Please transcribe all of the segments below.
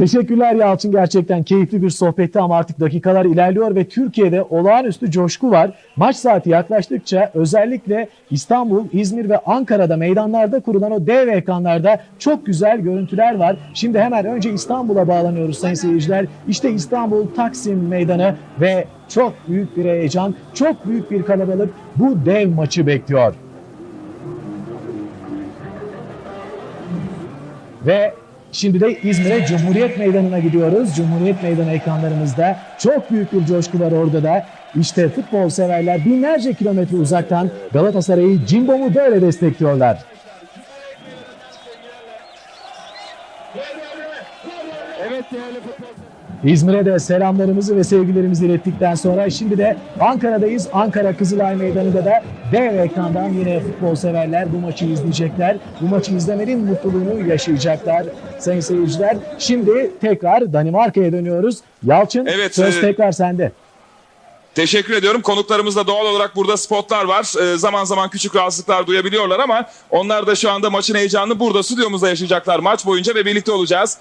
Teşekkürler Yalçın. Gerçekten keyifli bir sohbetti ama artık dakikalar ilerliyor ve Türkiye'de olağanüstü coşku var. Maç saati yaklaştıkça özellikle İstanbul, İzmir ve Ankara'da meydanlarda kurulan o dev ekranlarda çok güzel görüntüler var. Şimdi hemen önce İstanbul'a bağlanıyoruz sayın seyirciler. İşte İstanbul Taksim Meydanı ve çok büyük bir heyecan, çok büyük bir kalabalık bu dev maçı bekliyor. Ve şimdi de İzmir'e Cumhuriyet Meydanı'na gidiyoruz. Cumhuriyet Meydanı ekranlarımızda çok büyük bir coşku var orada da. İşte futbol severler binlerce kilometre uzaktan Galatasaray'ı Cimbom'u böyle destekliyorlar. Evet değerli futbol. İzmir'e de selamlarımızı ve sevgilerimizi ilettikten sonra şimdi de Ankara'dayız. Ankara Kızılay Meydanı'nda da dev ekrandan yine futbol severler bu maçı izleyecekler. Bu maçı izlemenin mutluluğunu yaşayacaklar sayın seyirciler. Şimdi tekrar Danimarka'ya dönüyoruz. Yalçın Evet, söz e, tekrar sende. Teşekkür ediyorum. Konuklarımızda doğal olarak burada spotlar var. Ee, zaman zaman küçük rahatsızlıklar duyabiliyorlar ama onlar da şu anda maçın heyecanını burada stüdyomuzda yaşayacaklar maç boyunca ve birlikte olacağız.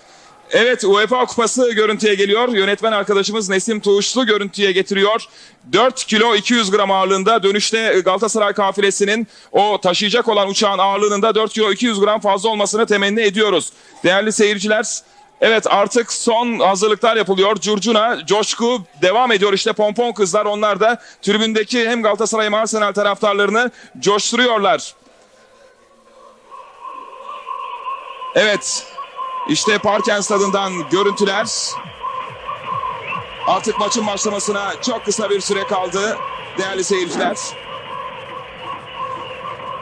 Evet UEFA Kupası görüntüye geliyor. Yönetmen arkadaşımız Nesim Tuğuşlu görüntüye getiriyor. 4 kilo 200 gram ağırlığında dönüşte Galatasaray kafilesinin o taşıyacak olan uçağın ağırlığının da 4 kilo 200 gram fazla olmasını temenni ediyoruz. Değerli seyirciler Evet artık son hazırlıklar yapılıyor. Curcuna, coşku devam ediyor. İşte pompon kızlar onlar da tribündeki hem Galatasaray hem Arsenal taraftarlarını coşturuyorlar. Evet işte Parken stadından görüntüler. Artık maçın başlamasına çok kısa bir süre kaldı değerli seyirciler.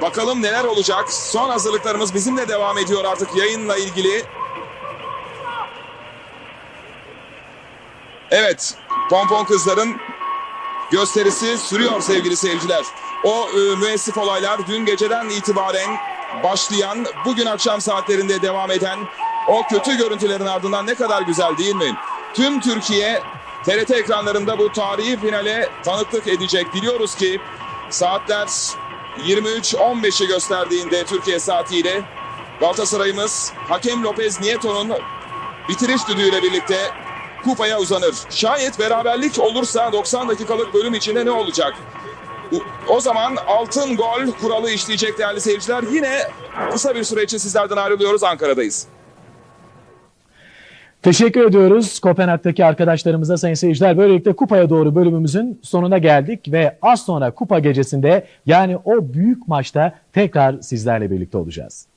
Bakalım neler olacak. Son hazırlıklarımız bizimle devam ediyor artık yayınla ilgili. Evet, pompon kızların gösterisi sürüyor sevgili seyirciler. O e, müessif olaylar dün geceden itibaren başlayan, bugün akşam saatlerinde devam eden o kötü görüntülerin ardından ne kadar güzel değil mi? Tüm Türkiye TRT ekranlarında bu tarihi finale tanıklık edecek. Biliyoruz ki saatler 23.15'i gösterdiğinde Türkiye saatiyle Galatasaray'ımız Hakem Lopez Nieto'nun bitiriş düdüğüyle birlikte kupaya uzanır. Şayet beraberlik olursa 90 dakikalık bölüm içinde ne olacak? O- zaman altın gol kuralı işleyecek değerli seyirciler. Yine kısa bir süre için sizlerden ayrılıyoruz. Ankara'dayız. Teşekkür ediyoruz Kopenhag'daki arkadaşlarımıza sayın seyirciler. Böylelikle kupaya doğru bölümümüzün sonuna geldik ve az sonra kupa gecesinde yani o büyük maçta tekrar sizlerle birlikte olacağız.